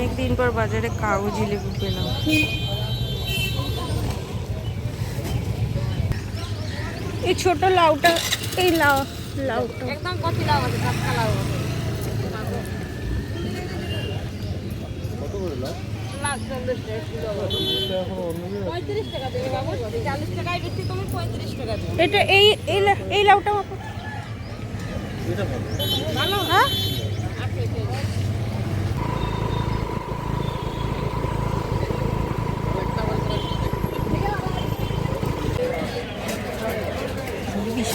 অনেক দিন পর বাজারে কাগজি লেবু পেলাম। এই ছোট লাউটা এই লাউ লাউটা। একদম কচি লাউ আছে টাটকা লাউ এটা এই এই এই লাউটা ভালো? হ্যাঁ?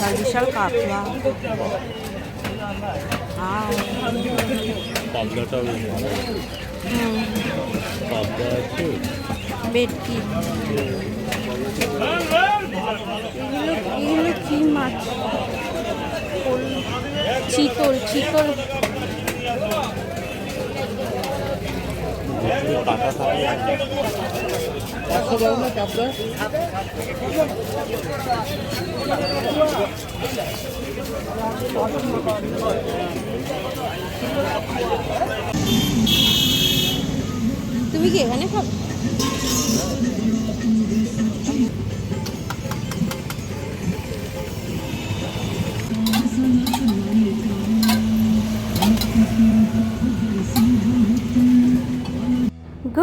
বিশাল বিশাল কাতলা এগুলো কি মাছ চিতল চিতল কাটা তুমি কি এখানে খাবে?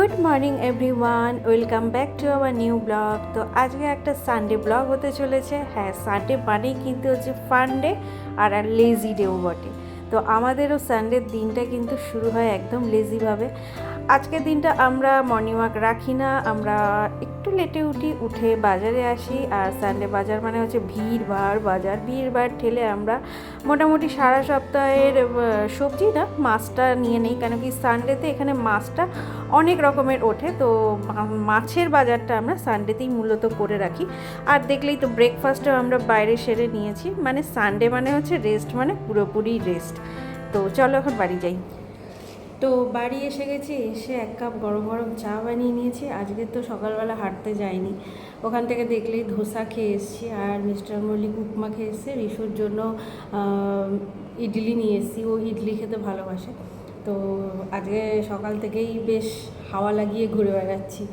Good morning everyone, welcome back to our new blog. তো আজকে একটা সানডে ব্লগ হতে চলেছে। হ্যাঁ সানডে মানেই কিন্তু হচ্ছে ফান ডে আর আর লেজি ডেও বটে। তো আমাদেরও সানডের দিনটা কিন্তু শুরু হয় একদম লেজিভাবে আজকের দিনটা আমরা মর্নিং ওয়াক রাখি না, আমরা একটু লেটে উঠি, উঠে বাজারে আসি আর সানডে বাজার মানে হচ্ছে ভিড় ভাড়, বাজার ভিড় ভাড় ঠেলে আমরা মোটামুটি সারা সপ্তাহের সবজি না, মাছটা নিয়ে নেই। কেন কি সানডেতে এখানে মাছটা অনেক রকমের ওঠে, তো মাছের বাজারটা আমরা সানডেতেই মূলত করে রাখি। আর দেখলেই তো ব্রেকফাস্টও আমরা বাইরে সেরে নিয়েছি মানে সানডে মানে হচ্ছে রেস্ট মানে পুরোপুরি রেস্ট তো চলো এখন বাড়ি যাই। তো বাড়ি এসে গেছি, এসে এক কাপ গরম গরম চা বানিয়ে নিয়েছি, আজকে তো সকালবেলা হাঁটতে যাইনি। ওখান থেকে দেখলেই ধোসা খেয়ে এসেছি, আর মিস্টার মল্লিক উপমা খেয়ে এসছে রিসুর জন্য ইডলি নিয়ে এসেছি, ও ইডলি খেতে ভালোবাসে। তো আজকে সকাল থেকেই বেশ হাওয়া লাগিয়ে ঘুরে বেড়াচ্ছি।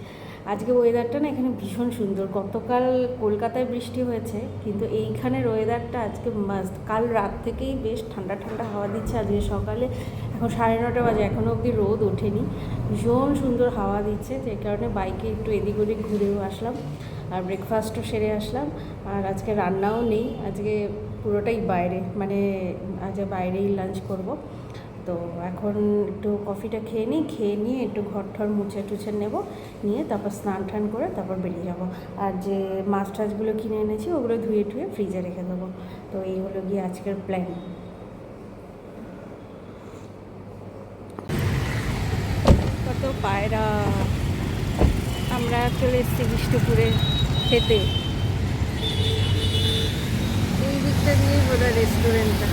আজকে ওয়েদারটা না এখানে ভীষণ সুন্দর। গতকাল কলকাতায় বৃষ্টি হয়েছে, কিন্তু এইখানের ওয়েদারটা আজকে মাস্ট কাল রাত থেকেই বেশ ঠান্ডা ঠান্ডা হাওয়া দিচ্ছে আজকে সকালে। এখন সাড়ে নটা বাজে এখনও অবধি রোদ ওঠেনি। ভীষণ সুন্দর হাওয়া দিচ্ছে, যে কারণে বাইকে একটু এদিক ওদিক ঘুরেও আসলাম। আর ব্রেকফাস্টও সেরে আসলাম। আর আজকে রান্নাও নেই, আজকে পুরোটাই বাইরে। মানে আজকে বাইরেই লাঞ্চ করব। তো এখন একটু কফিটা খেয়ে নিই, খেয়ে নিয়ে একটু ঘর ঠর মুছে টুছে নেব, নিয়ে তারপর স্নান টান করে তারপর বেরিয়ে যাব। আর যে মাছ টাছগুলো কিনে এনেছি ওগুলো ধুয়ে টুয়ে ফ্রিজে রেখে দেবো। তো এই হলো গিয়ে আজকের প্ল্যান কত পায়রা। আমরা চলে এসেছি বিষ্ণুপুরে খেতে। এই দিকটা দিয়েই বোধ রেস্টুরেন্টটা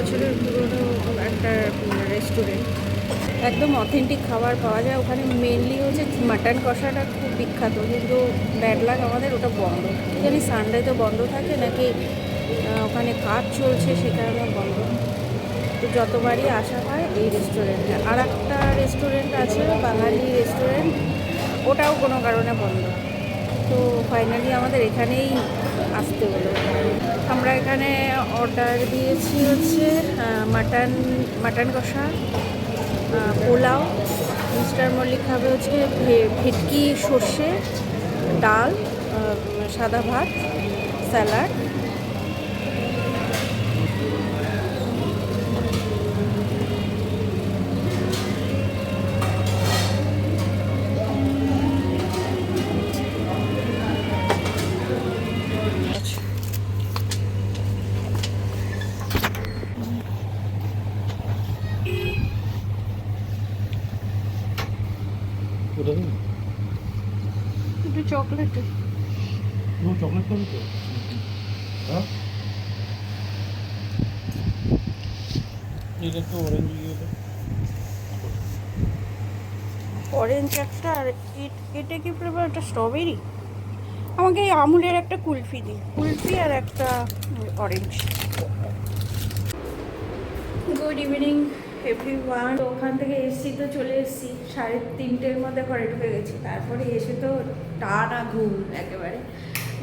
বছরের পুরনো একটা রেস্টুরেন্ট একদম অথেন্টিক খাবার পাওয়া যায়। ওখানে মেনলি হচ্ছে মাটন কষাটা খুব বিখ্যাত। কিন্তু ব্যাড লাগ আমাদের ওটা বন্ধ। জানি সানডেতে বন্ধ থাকে নাকি ওখানে কাজ চলছে সে কারণে বন্ধ। তো যতবারই আসা হয় এই রেস্টুরেন্টে আর একটা রেস্টুরেন্ট আছে, বাঙালি রেস্টুরেন্ট ওটাও কোনো কারণে বন্ধ। তো ফাইনালি আমাদের এখানেই আসতে হলো। আমরা এখানে অর্ডার দিয়েছি হচ্ছে মাটন মাটন কষা পোলাও মিস্টার মল্লিক খাবে হচ্ছে ভেটকি সর্ষে, ডাল সাদা ভাত স্যালাড চকলেট। নো চকলেট খাবি তো? হ্যাঁ? এটা একটু অরেঞ্জ অরেঞ্জ একটা আর এট- এটা কি ফ্লেভার একটা স্ট্রবেরি আমাকে এই আমুলের একটা কুলফি দিই কুলফি আর একটা orange good evening everyone তো ওখান থেকে এসছি তো চলে এসেছি। সাড়ে তিনটের মধ্যে ঘরে ঢুকে গেছি। তারপরে এসে তো টানা ঘুম একেবারে।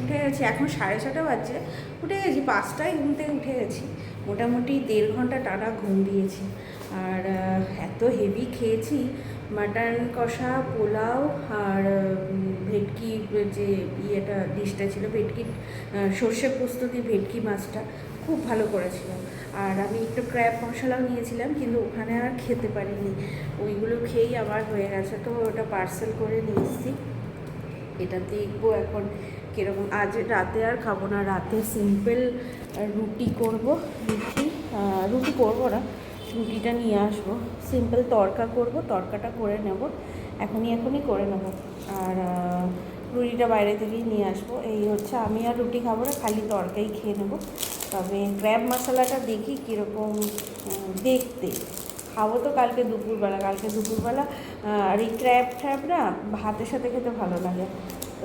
উঠে গেছি, এখন সাড়ে ছটা বাজছে। উঠে গেছি, পাঁচটায় ঘুম থেকে উঠে গেছি। মোটামুটি দেড় ঘণ্টা টানা ঘুম দিয়েছি। আর এত হেভি খেয়েছি, মাটন কষা, পোলাও আর ভেটকি, যে ইয়েটা ডিশটা ছিল, ভেটকি সর্ষে পোস্ত দিয়ে ভেটকি মাছটা, খুব ভালো করেছিল। আর আমি একটু ক্র্যাব মশলাও নিয়েছিলাম, কিন্তু ওখানে আর খেতে পারিনি। ওইগুলো খেয়েই আমার হয়ে গেছে, তো ওটা পার্সেল করে নিয়ে এসেছি। এটা দেখব এখন কীরকম। আজ রাতে আর খাব না, রাতে সিম্পল রুটি করব, রুটি রুটি করব না, রুটিটা নিয়ে আসব। সিম্পল তরকা করব, তরকাটা করে নেব, এখনই এখনই করে নেব। আর রুটিটা বাইরে থেকেই নিয়ে আসব। এই হচ্ছে আমি আর রুটি খাব না, খালি তরকাই খেয়ে নেব। তবে ক্র্যাব মশলাটা দেখি কীরকম দেখতে। খাব তো কালকে দুপুরবেলা কালকে দুপুরবেলা আর এই ক্র্যাব ট্র্যাব না ভাতের সাথে খেতে ভালো লাগে।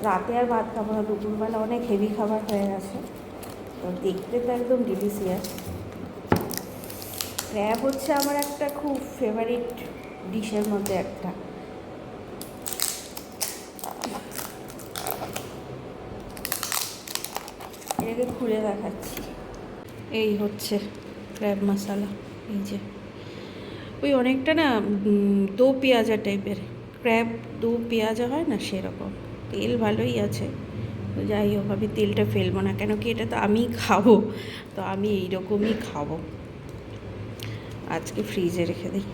রাতে আর ভাত খাব না, দুপুরবেলা অনেক হেভি খাবার হয়ে গেছে। তো দেখতে তো একদম ডিলিশিয়াস ক্র্যাব হচ্ছে আমার একটা খুব ফেভারিট ডিশের মধ্যে একটা। এটাকে খুলে দেখাচ্ছি। এই হচ্ছে ক্র্যাব মশলা এই যে। ওই অনেকটা না দো পেঁয়াজা টাইপের ক্র্যাব দো পেঁয়াজা হয় না সেরকম। তেল ভালোই আছে। তো যাই হোক, আমি তেলটা ফেলব না কেন কি এটা তো আমি খাব। তো আমি এইরকমই খাব। আজকে ফ্রিজে রেখে দিই।